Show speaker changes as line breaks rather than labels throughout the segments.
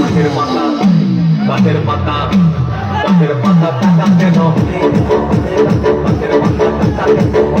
গাছের পাতা গাছের পাতা গাছের পাতা কাটা কেন গাছের পাতা কাটা কেন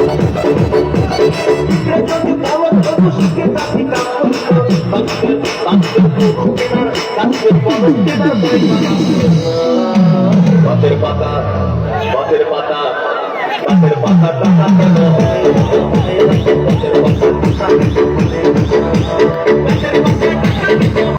পথের পাতা পথের পাতা পথের পাতা